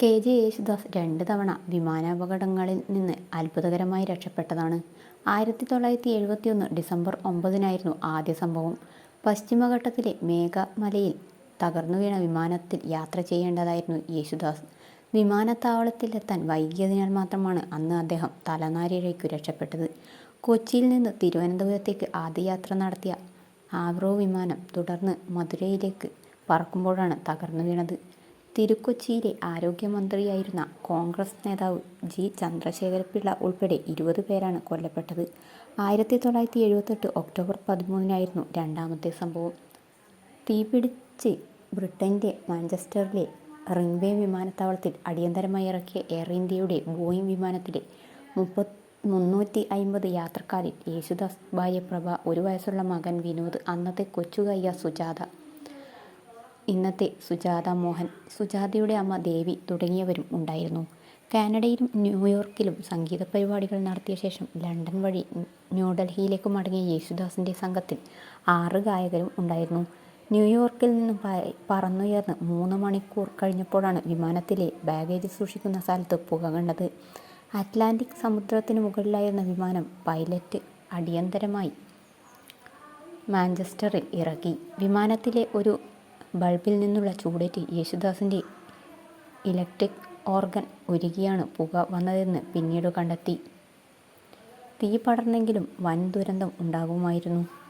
K J Yesudas രണ്ട് തവണ വിമാനാപകടങ്ങളിൽ നിന്ന് അത്ഭുതകരമായി രക്ഷപ്പെട്ടതാണ്. ആയിരത്തി തൊള്ളായിരത്തി എഴുപത്തിയൊന്ന് ഡിസംബർ ഒമ്പതിനായിരുന്നു ആദ്യ സംഭവം. പശ്ചിമഘട്ടത്തിലെ മേഘമലയിൽ തകർന്നു വീണ വിമാനത്തിൽ യാത്ര ചെയ്യേണ്ടതായിരുന്നു യേശുദാസ്. വിമാനത്താവളത്തിലെത്താൻ വൈകിയതിനാൽ മാത്രമാണ് അന്ന് അദ്ദേഹം തലനാരിഴയ്ക്ക് രക്ഷപ്പെട്ടത്. കൊച്ചിയിൽ നിന്ന് തിരുവനന്തപുരത്തേക്ക് ആദ്യ യാത്ര നടത്തിയ ആവ്രോ വിമാനം തുടർന്ന് മധുരയിലേക്ക് പറക്കുമ്പോഴാണ് തകർന്നു വീണത്. തിരുക്കൊച്ചിയിലെ ആരോഗ്യമന്ത്രിയായിരുന്ന കോൺഗ്രസ് നേതാവ് ജി ചന്ദ്രശേഖരപിള്ള ഉൾപ്പെടെ ഇരുപത് പേരാണ് കൊല്ലപ്പെട്ടത്. ആയിരത്തി തൊള്ളായിരത്തി എഴുപത്തെട്ട് ഒക്ടോബർ പതിമൂന്നിനായിരുന്നു രണ്ടാമത്തെ സംഭവം. തീപിടിച്ച് ബ്രിട്ടന്റെ മാഞ്ചസ്റ്ററിലെ റിംഗ്വേ വിമാനത്താവളത്തിൽ അടിയന്തരമായി ഇറക്കിയ എയർ ഇന്ത്യയുടെ ബോയിങ് വിമാനത്തിലെ മുപ്പത് മുന്നൂറ്റി അയിമ്പത് യാത്രക്കാരിൽ യേശുദാസ് ഭാര്യ പ്രഭ ഒരു വയസ്സുള്ള മകൻ വിനോദ് അന്നത്തെ കൊച്ചുകയ്യ സുജാത ഇന്നത്തെ സുജാത മോഹൻ സുജാതയുടെ അമ്മ ദേവി തുടങ്ങിയവരും ഉണ്ടായിരുന്നു. കാനഡയിലും ന്യൂയോർക്കിലും സംഗീത പരിപാടികൾ നടത്തിയ ശേഷം ലണ്ടൻ വഴി ന്യൂഡൽഹിയിലേക്ക് മടങ്ങിയ യേശുദാസിന്റെ സംഘത്തിൽ ആറ് ഗായകരും ഉണ്ടായിരുന്നു. ന്യൂയോർക്കിൽ നിന്നും പറന്നുയർന്ന് മൂന്ന് മണിക്കൂർ കഴിഞ്ഞപ്പോഴാണ് വിമാനത്തിലെ ബാഗേജ് സൂക്ഷിക്കുന്ന സ്ഥലത്ത് പുക കണ്ടത്. അറ്റ്ലാന്റിക് സമുദ്രത്തിന് മുകളിലായിരുന്ന വിമാനം പൈലറ്റ് അടിയന്തരമായി മാഞ്ചസ്റ്ററിൽ ഇറക്കി വിമാനത്തിലെ ഒരു ബൾബിൽ നിന്നുള്ള ചൂടേറ്റ് യേശുദാസിന്റെ ഇലക്ട്രിക് ഓർഗൻ ഉരുകിയാണ് പുക വന്നതെന്ന് പിന്നീട് കണ്ടെത്തി. തീ പടർന്നെങ്കിലും വൻ ദുരന്തം ഉണ്ടാകുമായിരുന്നു.